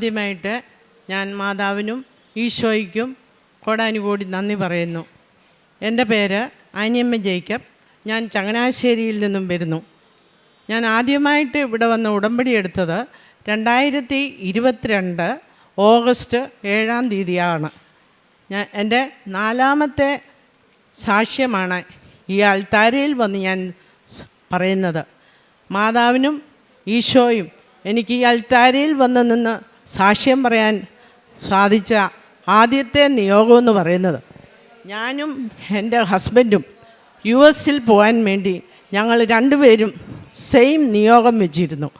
ആദ്യമായിട്ട് ഞാൻ മാതാവിനും ഈശോയ്ക്കും കോടാനുകൂടി നന്ദി പറയുന്നു. എന്റെ പേര് ആനിയമ്മ ജേക്കബ്. ഞാൻ ചങ്ങനാശ്ശേരിയിൽ നിന്നും വരുന്നു. ഞാൻ ആദ്യമായിട്ട് ഇവിടെ വന്ന് ഉടമ്പടി എടുത്തത് രണ്ടായിരത്തി ഇരുപത്തിരണ്ട് ഓഗസ്റ്റ് ഏഴാം തീയതിയാണ്. ഞാൻ എന്റെ നാലാമത്തെ സാക്ഷ്യമാണ് ഈ അൾത്താരയിൽ വന്ന് ഞാൻ പറയുന്നത്. മാതാവിനും ഈശോയും എനിക്ക് ഈ അൽത്താരയിൽ വന്ന് നിന്ന് സാക്ഷ്യം പറയാൻ സാധിച്ച ആദ്യത്തെ നിയോഗം എന്ന് പറയുന്നത് ഞാനും എന്റെ ഹസ്ബൻഡും യു എസിൽ പോകാൻ വേണ്ടി ഞങ്ങൾ രണ്ടുപേരും സെയിം നിയോഗം വെച്ചിരുന്നു.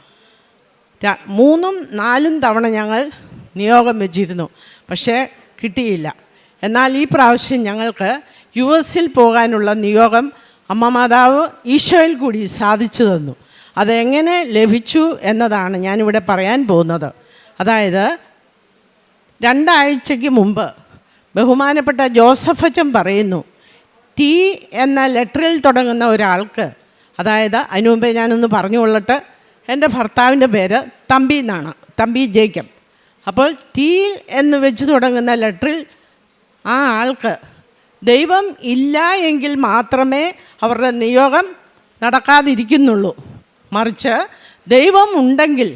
മൂന്നും നാലും തവണ ഞങ്ങൾ നിയോഗം വെച്ചിരുന്നു. പക്ഷേ കിട്ടിയില്ല. എന്നാൽ ഈ പ്രാവശ്യം ഞങ്ങൾക്ക് യു എസിൽ പോകാനുള്ള നിയോഗം അമ്മ മാതാവ് ഈശോയിൽ കൂടി സാധിച്ചു തന്നു. അതെങ്ങനെ ലഭിച്ചു എന്നതാണ് ഞാനിവിടെ പറയാൻ പോകുന്നത്. അതായത് രണ്ടാഴ്ചയ്ക്ക് മുമ്പ് ബഹുമാനപ്പെട്ട ജോസഫ് അച്ചൻ പറയുന്നു ടി എന്ന ലെറ്ററിൽ തുടങ്ങുന്ന ഒരാൾക്ക് അതായത് അതിനു മുമ്പേ ഞാനൊന്ന് പറഞ്ഞു കൊള്ളട്ടെ എന്റെ ഭർത്താവിന്റെ പേര് തമ്പി എന്നാണ് തമ്പി ജേക്കബ്. അപ്പോൾ തീ എന്ന് വെച്ച് തുടങ്ങുന്ന ലെറ്ററിൽ ആ ആൾക്ക് ദൈവം ഇല്ല എങ്കിൽ മാത്രമേ അവരുടെ നിയോഗം നടക്കാതിരിക്കുന്നുള്ളൂ. മറിച്ച് ദൈവം ഉണ്ടെങ്കിൽ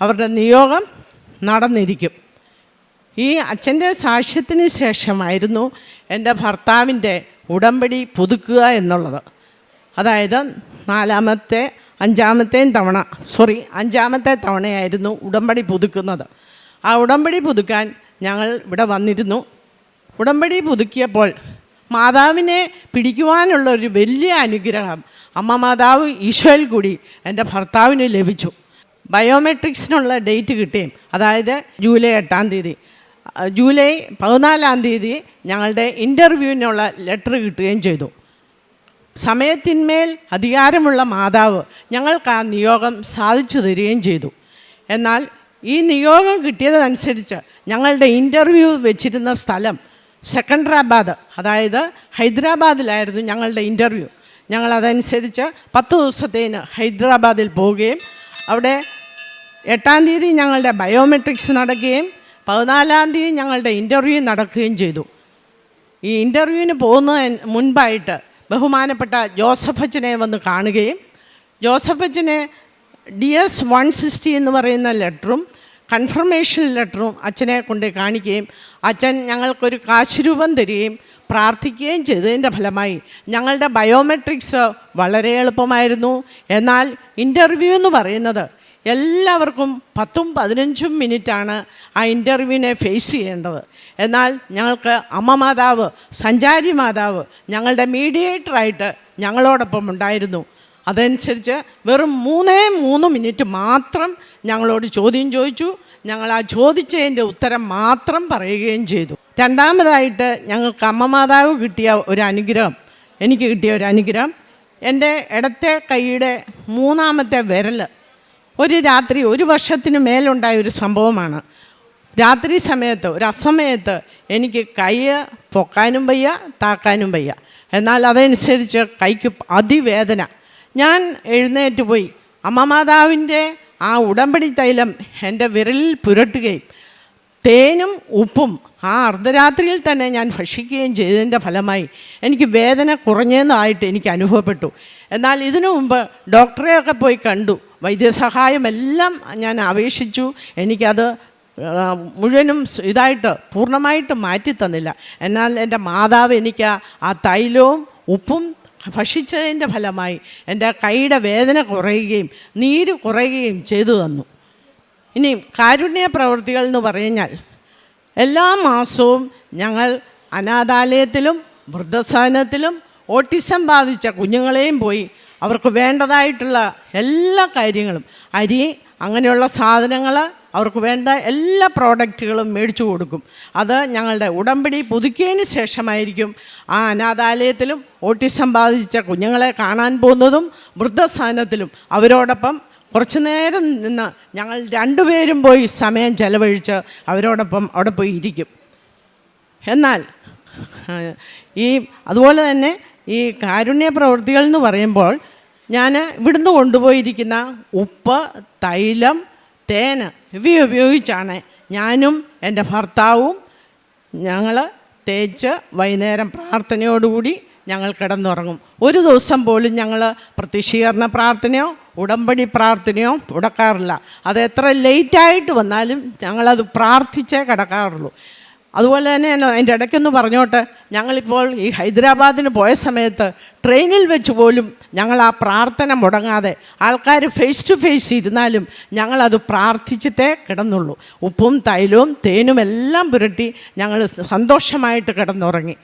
അവരുടെ നിയോഗം നടന്നിരിക്കും. ഈ അച്ഛന്റെ സാക്ഷ്യത്തിന് ശേഷമായിരുന്നു എന്റെ ഭർത്താവിന്റെ ഉടമ്പടി പുതുക്കുക എന്നുള്ളത്. അതായത് നാലാമത്തെ അഞ്ചാമത്തെയും തവണ സോറി അഞ്ചാമത്തെ തവണയായിരുന്നു ഉടമ്പടി പുതുക്കുന്നത്. ആ ഉടമ്പടി പുതുക്കാൻ ഞങ്ങൾ ഇവിടെ വന്നിരുന്നു. ഉടമ്പടി പുതുക്കിയപ്പോൾ മാതാവിനെ പിടിക്കുവാനുള്ള ഒരു വലിയ അനുഗ്രഹം അമ്മ മാതാവ് ഈശോയിൽ കൂടി എന്റെ ഭർത്താവിന് ലഭിച്ചു. ബയോമെട്രിക്സിനുള്ള ഡേറ്റ് കിട്ടുകയും അതായത് ജൂലൈ എട്ടാം തീയതി. ജൂലൈ പതിനാലാം തീയതി ഞങ്ങളുടെ ഇന്റർവ്യൂവിനുള്ള ലെറ്റർ കിട്ടുകയും ചെയ്തു. സമയത്തിന്മേൽ അധികാരമുള്ള മാതാവ് ഞങ്ങൾക്ക് ആ നിയോഗം സാധിച്ചു തരികയും ചെയ്തു. എന്നാൽ ഈ നിയോഗം കിട്ടിയതനുസരിച്ച് ഞങ്ങളുടെ ഇന്റർവ്യൂ വെച്ചിരുന്ന സ്ഥലം സെക്കൻഡറാബാദ് അതായത് ഹൈദരാബാദിലായിരുന്നു ഞങ്ങളുടെ ഇന്റർവ്യൂ ഞങ്ങളതനുസരിച്ച് പത്ത് ദിവസത്തേന് ഹൈദരാബാദിൽ പോവുകയും അവിടെ എട്ടാം തീയതി ഞങ്ങളുടെ ബയോമെട്രിക്സ് നടക്കുകയും പതിനാലാം തീയതി ഞങ്ങളുടെ ഇന്റർവ്യൂ നടക്കുകയും ചെയ്തു. ഈ ഇന്റർവ്യൂവിന് പോകുന്നതിന് മുൻപായിട്ട് ബഹുമാനപ്പെട്ട ജോസഫ് അച്ഛനെ വന്ന് കാണുകയും ജോസഫ് അച്ഛനെ ഡി എസ് വൺ സിക്സ്റ്റി എന്ന് പറയുന്ന ലെറ്ററും കൺഫർമേഷൻ ലെറ്ററും അച്ഛനെ കൊണ്ട് കാണിക്കുകയും അച്ഛൻ ഞങ്ങൾക്കൊരു കാശുരൂപം തരികയും പ്രാർത്ഥിക്കുകയും ചെയ്തതിന്റെ ഫലമായി ഞങ്ങളുടെ ബയോമെട്രിക്സ് വളരെ എളുപ്പമായിരുന്നു. എന്നാൽ ഇന്റർവ്യൂ എന്ന് പറയുന്നത് എല്ലാവർക്കും പത്തും പതിനഞ്ചും മിനിറ്റാണ് ആ ഇന്റർവ്യൂവിനെ ഫേസ് ചെയ്യേണ്ടത്. എന്നാൽ ഞങ്ങൾക്ക് അമ്മ മാതാവ് സഞ്ചാരി മാതാവ് ഞങ്ങളുടെ മീഡിയേറ്ററായിട്ട് ഞങ്ങളോടൊപ്പം ഉണ്ടായിരുന്നു. അതനുസരിച്ച് വെറും മൂന്നേ മൂന്ന് മിനിറ്റ് മാത്രം ഞങ്ങളോട് ചോദ്യം ചോദിച്ചു. ഞങ്ങൾ ആ ചോദിച്ചതിന്റെ ഉത്തരം മാത്രം പറയുകയും ചെയ്തു. രണ്ടാമതായിട്ട് ഞങ്ങൾക്ക് അമ്മ മാതാവ് കിട്ടിയ ഒരു അനുഗ്രഹം. എനിക്ക് കിട്ടിയ ഒരു അനുഗ്രഹം. എന്റെ ഇടത്തെ കൈയുടെ മൂന്നാമത്തെ വിരൽ ഒരു രാത്രി ഒരു വർഷത്തിന് മേലുണ്ടായ ഒരു സംഭവമാണ്. രാത്രി സമയത്ത് ഒരു അസമയത്ത് എനിക്ക് കൈ പൊക്കാനും വയ്യ താക്കാനും വയ്യ. എന്നാൽ അതനുസരിച്ച് കൈക്ക് അതിവേദന. ഞാൻ എഴുന്നേറ്റ് പോയി. അമ്മമാതാവിന്റെ ആ ഉടമ്പടി തൈലം എന്റെ വിരലിൽ പുരട്ടുകയും തേനും ഉപ്പും ആ അർദ്ധരാത്രിയിൽ തന്നെ ഞാൻ ഭക്ഷിക്കുകയും ചെയ്തതിന്റെ ഫലമായി എനിക്ക് വേദന കുറഞ്ഞതെന്നായിട്ട് എനിക്ക് അനുഭവപ്പെട്ടു. എന്നാൽ ഇതിനു മുമ്പ് ഡോക്ടറെയൊക്കെ പോയി കണ്ടു. വൈദ്യസഹായം എല്ലാം ഞാൻ അപേക്ഷിച്ചു. എനിക്കത് മുഴുവനും ഇതായിട്ട് പൂർണമായിട്ട് മാറ്റി തന്നില്ല എന്നാൽ എന്റെ മാതാവ് എനിക്ക് ആ- തൈലവും ഉപ്പും ഭക്ഷിച്ചതിന്റെ ഫലമായി എന്റെ കൈയുടെ വേദന കുറയുകയും നീര് കുറയുകയും ചെയ്തു തന്നു. ഇനി കാരുണ്യ പ്രവൃത്തികൾ എന്ന് പറഞ്ഞാൽ എല്ലാ മാസവും ഞങ്ങൾ അനാഥാലയത്തിലും വൃദ്ധസദനത്തിലും ഓട്ടിസം ബാധിച്ച കുഞ്ഞുങ്ങളെയും പോയി അവർക്ക് വേണ്ടതായിട്ടുള്ള എല്ലാ കാര്യങ്ങളും. അരി അങ്ങനെയുള്ള സാധനങ്ങൾ അവർക്ക് വേണ്ട എല്ലാ പ്രോഡക്റ്റുകളും മേടിച്ചു കൊടുക്കും. അത് ഞങ്ങളുടെ ഉടമ്പടി പുതുക്കിയതിന് ശേഷമായിരിക്കും ആ അനാഥാലയത്തിലും ഓട്ടിസം ബാധിച്ച കുഞ്ഞുങ്ങളെ കാണാൻ പോകുന്നതും വൃദ്ധസ്ഥാനത്തിലും അവരോടൊപ്പം കുറച്ചു നേരം നിന്ന് ഞങ്ങൾ രണ്ടുപേരും പോയി സമയം ചെലവഴിച്ച് അവരോടൊപ്പം അവിടെ പോയി ഇരിക്കും. എന്നാൽ ഈ അതുപോലെ തന്നെ ഈ കാരുണ്യ പ്രവൃത്തികൾ എന്ന് പറയുമ്പോൾ ഞാൻ ഇവിടുന്ന് കൊണ്ടുപോയിരിക്കുന്ന ഉപ്പ് തൈലം തേൻ ഇവ ഉപയോഗിച്ചാണ് ഞാനും എന്റെ ഭർത്താവും ഞങ്ങൾ തേച്ച് വൈകുന്നേരം പ്രാർത്ഥനയോടുകൂടി ഞങ്ങൾ കിടന്നുറങ്ങും. ഒരു ദിവസം പോലും ഞങ്ങൾ പ്രതിഷീകരണ പ്രാർത്ഥനയോ ഉടമ്പടി പ്രാർത്ഥനയോ മുടക്കാറില്ല അത് എത്ര ലേറ്റായിട്ട് വന്നാലും ഞങ്ങളത് പ്രാർത്ഥിച്ചേ കിടക്കാറുള്ളൂ. അതുപോലെ തന്നെ ഞാൻ അതിന്റെ ഇടയ്ക്കൊന്ന് പറഞ്ഞോട്ടെ ഞങ്ങളിപ്പോൾ ഈ ഹൈദരാബാദിന് പോയ സമയത്ത് ട്രെയിനിൽ വെച്ച് പോലും ഞങ്ങൾ ആ പ്രാർത്ഥന മുടങ്ങാതെ ആൾക്കാർ ഫേസ് ടു ഫേസ് ഇരുന്നാലും ഞങ്ങളത് പ്രാർത്ഥിച്ചിട്ടേ കിടന്നുള്ളൂ. ഉപ്പും തൈലവും തേനും എല്ലാം പുരട്ടി ഞങ്ങൾ സന്തോഷമായിട്ട് കിടന്നുറങ്ങി.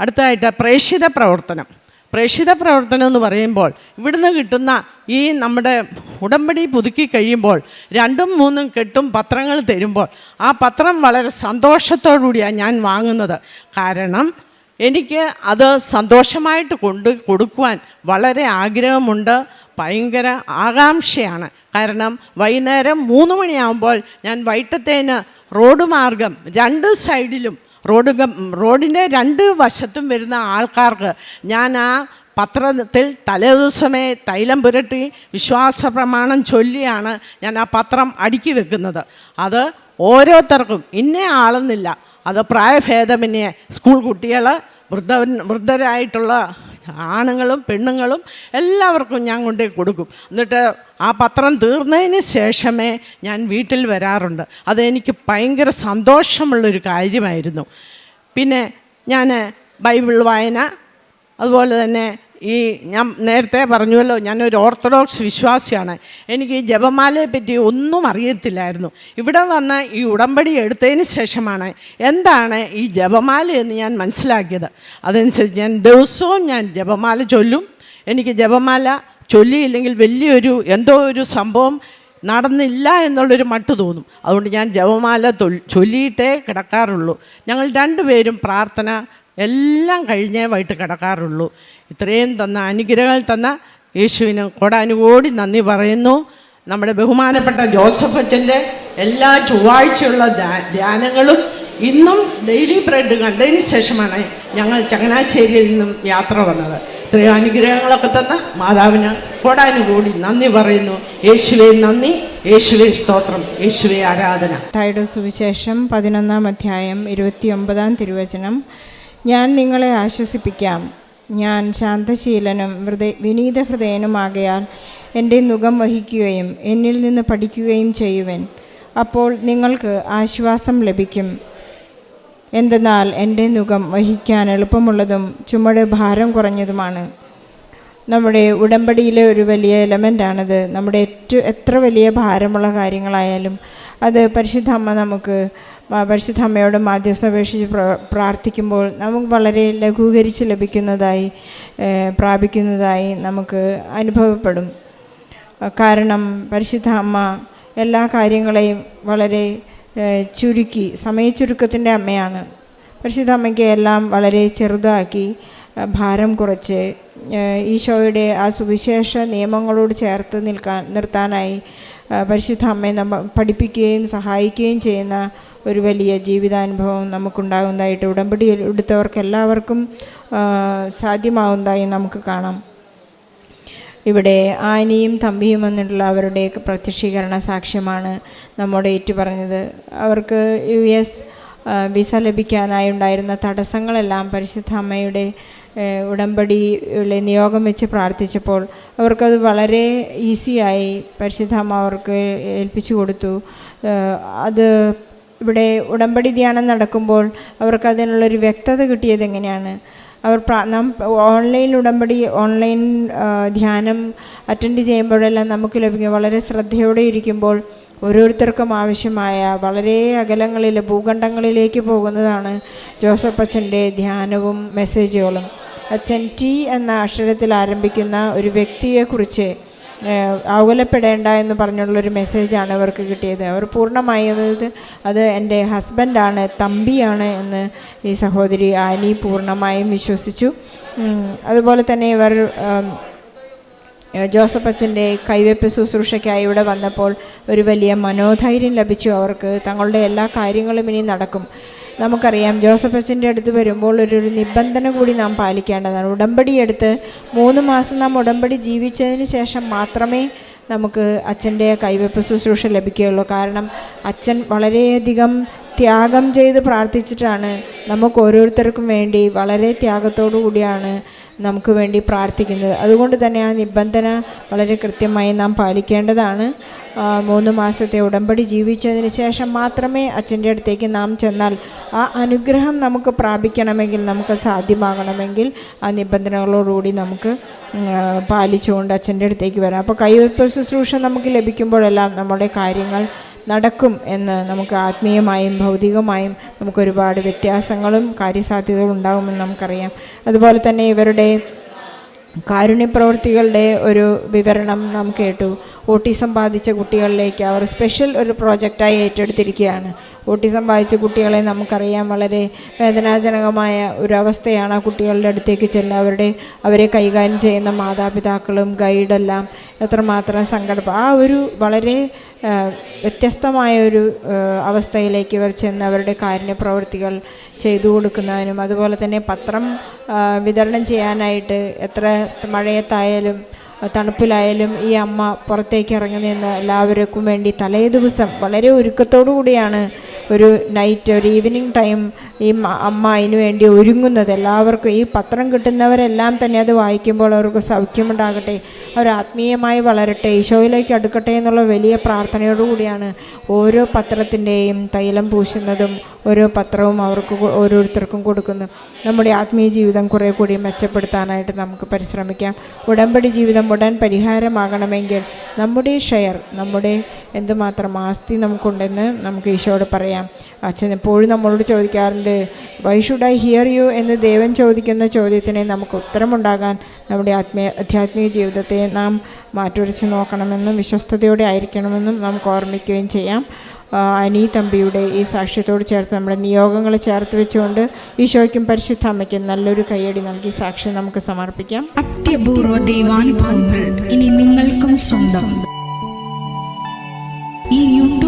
അടുത്തതായിട്ട് പ്രേക്ഷിത പ്രവർത്തനം. പ്രേക്ഷിത പ്രവർത്തനം എന്ന് പറയുമ്പോൾ ഇവിടുന്ന് കിട്ടുന്ന ഈ നമ്മുടെ ഉടമ്പടി പുതുക്കി കഴിയുമ്പോൾ രണ്ടും മൂന്നും കെട്ടും പത്രങ്ങൾ തരുമ്പോൾ ആ പത്രം വളരെ സന്തോഷത്തോടുകൂടിയാണ് ഞാൻ വാങ്ങുന്നത്. കാരണം എനിക്ക് അത് സന്തോഷമായിട്ട് കൊണ്ട് കൊടുക്കുവാൻ വളരെ ആഗ്രഹമുണ്ട്. ഭയങ്കര ആകാംക്ഷയാണ്. കാരണം വൈകുന്നേരം മൂന്ന് മണിയാകുമ്പോൾ ഞാൻ വൈകിട്ടത്തേന് റോഡ് മാർഗം രണ്ട് സൈഡിലും റോഡ് റോഡിന്റെ രണ്ട് വശത്തും വരുന്ന ആൾക്കാർക്ക് ഞാൻ ആ പത്രത്തിൽ തലേദിവസമേ തൈലം പുരട്ടി വിശ്വാസ പ്രമാണം ചൊല്ലിയാണ് ഞാൻ ആ പത്രം അടുക്കി വെക്കുന്നത്. അത് ഓരോരുത്തർക്കും ഇന്ന ആളെന്നില്ല അത് പ്രായഭേദമന്യേ സ്കൂൾ കുട്ടികൾ വൃദ്ധ വൃദ്ധരായിട്ടുള്ള ആണുങ്ങളും പെണ്ണുങ്ങളും എല്ലാവർക്കും ഞാൻ കൊണ്ടേ കൊടുക്കും. എന്നിട്ട് ആ പത്രം തീർന്നതിന് ശേഷമേ ഞാൻ വീട്ടിൽ വരാറുണ്ട്. അതെനിക്ക് ഭയങ്കര സന്തോഷമുള്ളൊരു കാര്യമായിരുന്നു. പിന്നെ ഞാൻ ബൈബിൾ വായന അതുപോലെ തന്നെ ഈ ഞാൻ നേരത്തെ പറഞ്ഞുവല്ലോ ഞാനൊരു ഓർത്തഡോക്സ് വിശ്വാസിയാണ്. എനിക്ക് ഈ ജപമാലയെ പറ്റി ഒന്നും അറിയത്തില്ലായിരുന്നു. ഇവിടെ വന്ന് ഈ ഉടമ്പടി എടുത്തതിന് ശേഷമാണ് എന്താണ് ഈ ജപമാല എന്ന് ഞാൻ മനസ്സിലാക്കിയത്. അതനുസരിച്ച് ഞാൻ ദിവസവും ഞാൻ ജപമാല ചൊല്ലും. എനിക്ക് ജപമാല ചൊല്ലിയില്ലെങ്കിൽ വലിയൊരു എന്തോ ഒരു സംഭവം നടന്നില്ല എന്നുള്ളൊരു മട്ട് തോന്നും. അതുകൊണ്ട് ഞാൻ ജപമാല ചൊല്ലിയിട്ടേ കിടക്കാറുള്ളൂ. ഞങ്ങൾ രണ്ടുപേരും പ്രാർത്ഥന എല്ലാം കഴിഞ്ഞേ വൈകിട്ട് കിടക്കാറുള്ളൂ. ഇത്രയും തന്ന അനുഗ്രഹങ്ങൾ തന്ന യേശുവിന് കൊടാനുകോടി നന്ദി പറയുന്നു. നമ്മുടെ ബഹുമാനപ്പെട്ട ജോസഫ് അച്ഛന്റെ എല്ലാ ചൊവ്വാഴ്ചയുള്ള ധ്യാ- ധ്യാനങ്ങളും ഇന്നും ഡെയിലി ബ്രെഡ് കണ്ടതിന് ശേഷമാണ് ഞങ്ങൾ ചങ്ങനാശ്ശേരിയിൽ നിന്നും യാത്ര വന്നത്. ഇത്രയും അനുഗ്രഹങ്ങളൊക്കെ തന്ന മാതാവിന് കൊടാനുകൂടി നന്ദി പറയുന്നു. യേശുവെ നന്ദി യേശുവെ സ്തോത്രം യേശുവെ ആരാധന. തായുടെ സുവിശേഷം പതിനൊന്നാം അധ്യായം ഇരുപത്തിയൊമ്പതാം തിരുവചനം. ഞാൻ നിങ്ങളെ ആശ്വസിപ്പിക്കാം. ഞാൻ ശാന്തശീലനും ഹൃദയ വിനീത ഹൃദയനുമാകയാൽ എന്റെ മുഖം വഹിക്കുകയും എന്നിൽ നിന്ന് പഠിക്കുകയും ചെയ്യുവൻ. അപ്പോൾ നിങ്ങൾക്ക് ആശ്വാസം ലഭിക്കും. എന്തെന്നാൽ എന്റെ മുഖം വഹിക്കാൻ എളുപ്പമുള്ളതും ചുമട് ഭാരം കുറഞ്ഞതുമാണ്. നമ്മുടെ ഉടമ്പടിയിലെ ഒരു വലിയ എലമെന്റാണത്. നമ്മുടെ ഏറ്റവും എത്ര വലിയ ഭാരമുള്ള കാര്യങ്ങളായാലും അത് പരിശുദ്ധ അമ്മ നമുക്ക് പരിശുദ്ധ അമ്മയോട് മാധ്യസ്ഥപേക്ഷിച്ച് പ്ര- പ്രാർത്ഥിക്കുമ്പോൾ നമുക്ക് വളരെ ലഘൂകരിച്ച് ലഭിക്കുന്നതായി പ്രാപിക്കുന്നതായി നമുക്ക് അനുഭവപ്പെടും. കാരണം പരിശുദ്ധ അമ്മ എല്ലാ കാര്യങ്ങളെയും വളരെ ചുരുക്കി സമയച്ചുരുക്കത്തിന്റെ അമ്മയാണ്. പരിശുദ്ധ അമ്മയ്ക്ക് എല്ലാം വളരെ ചെറുതാക്കി ഭാരം കുറച്ച് ഈശോയുടെ ആ സുവിശേഷ നിയമങ്ങളോട് ചേർത്ത് നിൽക്കാൻ നിർത്താനായി പരിശുദ്ധ അമ്മയെ നമ്മ പഠിപ്പിക്കുകയും സഹായിക്കുകയും ചെയ്യുന്ന ഒരു വലിയ ജീവിതാനുഭവം നമുക്കുണ്ടാകുന്നതായിട്ട് ഉടമ്പടി എടുത്തവർക്ക് എല്ലാവർക്കും സാധ്യമാവുന്നതായി നമുക്ക് കാണാം. ഇവിടെ ആനിയും തമ്പിയും വന്നിട്ടുള്ള അവരുടെ പ്രത്യക്ഷീകരണ സാക്ഷ്യമാണ് നമ്മോട് ഏറ്റുപറഞ്ഞത്. അവർക്ക് യു എസ് വിസ ലഭിക്കാനായി ഉണ്ടായിരുന്ന തടസ്സങ്ങളെല്ലാം പരിശുദ്ധ അമ്മയുടെ ഉടമ്പടിയിലെ നിയോഗം വെച്ച് പ്രാർത്ഥിച്ചപ്പോൾ അവർക്കത് വളരെ ഈസിയായി പരിശുദ്ധമ്മ അവർക്ക് ഏൽപ്പിച്ചു കൊടുത്തു. അത് ഇവിടെ ഉടമ്പടി ധ്യാനം നടക്കുമ്പോൾ അവർക്ക് അതിനുള്ളൊരു വ്യക്തത കിട്ടിയത് എങ്ങനെയാണ്? അവർ നാം ഓൺലൈൻ ഉടമ്പടി ഓൺലൈൻ ധ്യാനം അറ്റൻഡ് ചെയ്യുമ്പോഴെല്ലാം നമുക്ക് ലഭിക്കും. വളരെ ശ്രദ്ധയോടെ ഇരിക്കുമ്പോൾ ഓരോരുത്തർക്കും ആവശ്യമായ വളരെ അകലങ്ങളിൽ ഭൂഖണ്ഡങ്ങളിലേക്ക് പോകുന്നതാണ് ജോസഫ് അച്ഛന്റെ ധ്യാനവും മെസ്സേജുകളും. അച്ഛൻ ടി എന്ന അക്ഷരത്തിൽ ആരംഭിക്കുന്ന ഒരു വ്യക്തിയെക്കുറിച്ച് ആകുലപ്പെടേണ്ട എന്ന് പറഞ്ഞുള്ളൊരു മെസ്സേജാണ് അവർക്ക് കിട്ടിയത്. അവർ പൂർണമായും അത് എന്റെ ഹസ്ബൻഡാണ് തമ്പിയാണ് എന്ന് ഈ സഹോദരി ആനി പൂർണമായും വിശ്വസിച്ചു. അതുപോലെ തന്നെ ഇവർ ജോസഫ് അച്ഛന്റെ കൈവെപ്പ് ശുശ്രൂഷയ്ക്കായി ഇവിടെ വന്നപ്പോൾ ഒരു വലിയ മനോധൈര്യം ലഭിച്ചു. അവർക്ക് തങ്ങളുടെ എല്ലാ കാര്യങ്ങളും ഇനി നടക്കും. നമുക്കറിയാം ജോസഫ് അച്ഛന്റെ അടുത്ത് വരുമ്പോൾ ഒരു നിബന്ധന കൂടി നാം പാലിക്കേണ്ടതാണ്. ഉടമ്പടി എടുത്ത് മൂന്ന് മാസം നാം ഉടമ്പടി ജീവിച്ചതിന് ശേഷം മാത്രമേ നമുക്ക് അച്ഛന്റെ കൈവെപ്പ് ശുശ്രൂഷ ലഭിക്കുകയുള്ളൂ. കാരണം അച്ഛൻ വളരെയധികം ത്യാഗം ചെയ്ത് പ്രാർത്ഥിച്ചിട്ടാണ് നമുക്ക് ഓരോരുത്തർക്കും വേണ്ടി വളരെ ത്യാഗത്തോടു കൂടിയാണ് നമുക്ക് വേണ്ടി പ്രാർത്ഥിക്കുന്നത്. അതുകൊണ്ട് തന്നെ ആ നിബന്ധന വളരെ കൃത്യമായി നാം പാലിക്കേണ്ടതാണ്. മൂന്ന് മാസത്തെ ഉടമ്പടി ജീവിച്ചതിന് ശേഷം മാത്രമേ അച്ഛന്റെ അടുത്തേക്ക് നാം ചെന്നാൽ ആ അനുഗ്രഹം നമുക്ക് പ്രാപിക്കണമെങ്കിൽ നമുക്ക് സാധ്യമാകണമെങ്കിൽ ആ നിബന്ധനകളോടുകൂടി നമുക്ക് പാലിച്ചുകൊണ്ട് അച്ഛന്റെ അടുത്തേക്ക് വരാം. അപ്പോൾ കൈവയ്പ് ശുശ്രൂഷ നമുക്ക് ലഭിക്കുമ്പോഴെല്ലാം നമ്മുടെ കാര്യങ്ങൾ നടക്കും എന്ന് നമുക്ക് ആത്മീയമായും ഭൗതികമായും നമുക്ക് ഒരുപാട് വ്യത്യാസങ്ങളും കാര്യസാധ്യതകളും ഉണ്ടാകുമെന്ന് നമുക്കറിയാം. അതുപോലെ തന്നെ ഇവരുടെ കാരുണ്യപ്രവൃത്തികളുടെ ഒരു വിവരണം നാം കേട്ടു. ഓട്ടിസം ബാധിച്ച കുട്ടികളിലേക്ക് അവർ സ്പെഷ്യൽ ഒരു പ്രോജക്റ്റായി ഏറ്റെടുത്തിരിക്കുകയാണ്. ഓട്ടിസം ബാധിച്ച കുട്ടികളെ നമുക്കറിയാം വളരെ വേദനാജനകമായ ഒരു അവസ്ഥയാണ് ആ കുട്ടികളുടെ അടുത്തേക്ക് ചെല്ലുക അവരുടെ അവരെ കൈകാര്യം ചെയ്യുന്ന മാതാപിതാക്കളും ഗൈഡെല്ലാം എത്രമാത്രം സങ്കടം ആ ഒരു വളരെ വ്യത്യസ്തമായ ഒരു അവസ്ഥയിലേക്ക് ഇവർ ചെന്ന് അവരുടെ കാരുണ്യ പ്രവൃത്തികൾ ചെയ്തു കൊടുക്കുന്നതിനും അതുപോലെ തന്നെ പത്രം വിതരണം ചെയ്യാനായിട്ട് എത്ര മഴയത്തായാലും തണുപ്പിലായാലും ഈ അമ്മ പുറത്തേക്ക് ഇറങ്ങി നിന്ന് എല്ലാവർക്കും വേണ്ടി തലേ ദിവസം വളരെ ഒരുക്കത്തോടു കൂടിയാണ് ഒരു നൈറ്റ് ഒരു ഈവനിങ് ടൈം ഈ അമ്മ അതിനു വേണ്ടി ഒരുങ്ങുന്നത്. എല്ലാവർക്കും ഈ പത്രം കിട്ടുന്നവരെല്ലാം തന്നെ അത് വായിക്കുമ്പോൾ അവർക്ക് സൗഖ്യമുണ്ടാകട്ടെ. അവർ ആത്മീയമായി വളരട്ടെ. ഈശോയിലേക്ക് അടുക്കട്ടെ എന്നുള്ള വലിയ പ്രാർത്ഥനയോടുകൂടിയാണ് ഓരോ പത്രത്തിന്റെയും തൈലം പൂശുന്നതും ഓരോ പത്രവും അവർക്ക് ഓരോരുത്തർക്കും കൊടുക്കുന്നു. നമ്മുടെ ആത്മീയ ജീവിതം കുറേ കൂടി മെച്ചപ്പെടുത്താനായിട്ട് നമുക്ക് പരിശ്രമിക്കാം. ഉടമ്പടി ജീവിതം ഉടൻ പരിഹാരമാകണമെങ്കിൽ നമ്മുടെ ഷെയർ നമ്മുടെ എന്തുമാത്രം ആസ്തി നമുക്കുണ്ടെന്ന് നമുക്ക് ഈശോയോട് പറയാം. അച്ഛൻ എപ്പോഴും നമ്മളോട് ചോദിക്കാറുണ്ട് why should I hear you എന്ന് ദേവൻ ചോദിക്കുന്ന ചോദ്യത്തിന് നമുക്ക് ഉത്തരമുണ്ടാകാൻ നമ്മുടെ ആത്മീയ ആധ്യാത്മിക ജീവിതത്തെ നാം മാറ്റുരച്ച് നോക്കണമെന്നും വിശ്വസ്തയോടെ ആയിരിക്കണമെന്നും നമുക്ക് ഓർമ്മിക്കുകയും ചെയ്യാം. അനി തമ്പിയുടെ ഈ സാക്ഷ്യത്തോട് ചേർത്ത് നമ്മുടെ നിയോഗങ്ങൾ ചേർത്ത് വെച്ചുകൊണ്ട് ഈശോയ്ക്കും പരിശുദ്ധ അമ്മയ്ക്കും നല്ലൊരു കൈയടി നൽകി സാക്ഷ്യം നമുക്ക് സമർപ്പിക്കാം. അത്യപൂർവ ദൈവാനുഭവങ്ങൾ ഇനി നിങ്ങൾക്കും സ്വന്തം. ഈ യൂട്യൂബ്